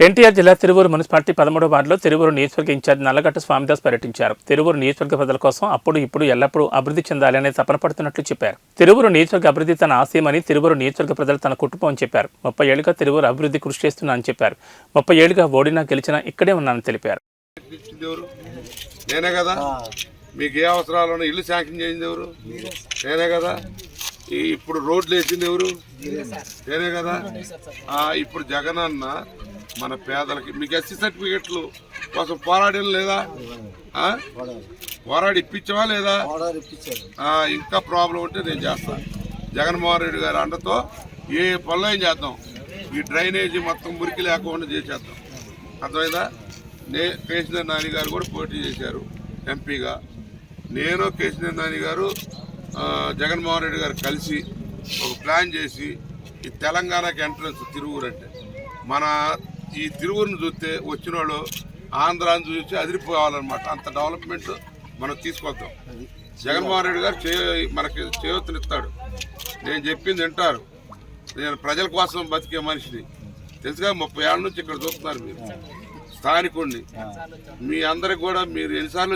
ఎన్టీఆర్ జిల్లా తిరువూరు మున్సిపాలిటీ పదమూడవ వార్డులో తిరువూరు నియోజకవర్గ ఇన్ఛార్జ్ నల్లగట్ట స్వామిదాస్ పర్యటించారు. తిరువూరు నియోజకవర్గ ప్రజల కోసం అప్పుడు ఇప్పుడు ఎల్లప్పుడూ అభివృద్ధి చెందాలనే తపన పడుతున్నట్లు చెప్పారు. తిరువూరు నియోజకవర్గ అభివృద్ధి తన ఆశయమని తిరువూరు నియోజకవర్గ ప్రజలు తన కుటుంబం అని చెప్పారు. ముప్పై ఏళ్ళుగా తిరువూరు అభివృద్ధి కృషి చేస్తున్నా అని చెప్పారు. ముప్పై ఏళ్ళుగా ఓడినా గెలిచినా ఇక్కడే ఉన్నానని తెలిపారు. నేనే కదా. మీకు ఏ ఇల్లు శాంక్షన్ చేసింది ఎవరు? నేనే కదా. ఈ ఇప్పుడు రోడ్లు వేసింది ఎవరు? నేనే కదా. ఆ, ఇప్పుడు జగన్ అన్న మన పేదలకి మీకు ఎస్సీ సర్టిఫికెట్లు కోసం పోరాడేం లేదా? పోరాడి ఇప్పించావా లేదా? ఇంకా ప్రాబ్లం ఉంటే నేను చేస్తాను జగన్మోహన్ రెడ్డి గారి అండతో ఏ పనులు ఏం చేద్దాం? ఈ డ్రైనేజీ మొత్తం మురికి లేకుండా చేసేద్దాం. అర్థమైందా? నే కేసీఆర్ నాని గారు కూడా పోటీ చేశారు ఎంపీగా. నేను కేసీఆర్ నాని గారు జగన్మోహన్ రెడ్డి గారు కలిసి ఒక ప్లాన్ చేసి ఈ తెలంగాణకి ఎంట్రన్స్ తిరువురు అంటే మన ఈ తిరువురుని చూస్తే వచ్చిన వాళ్ళు ఆంధ్రాని చూసి అదిరిపోవాలన్నమాట. అంత డెవలప్మెంట్ మనం తీసుకొద్దాం జగన్మోహన్ రెడ్డి గారు చే మనకి చేయూతనిస్తాడు. నేను చెప్పింది వింటారు. నేను ప్రజల కోసం బతికే మనిషిని. తెలుసుగా ముప్పై ఏళ్ళ నుంచి ఇక్కడ చూస్తున్నారు మీరు. స్థానికుడిని మీ అందరికి కూడా మీరు ఎన్నిసార్లు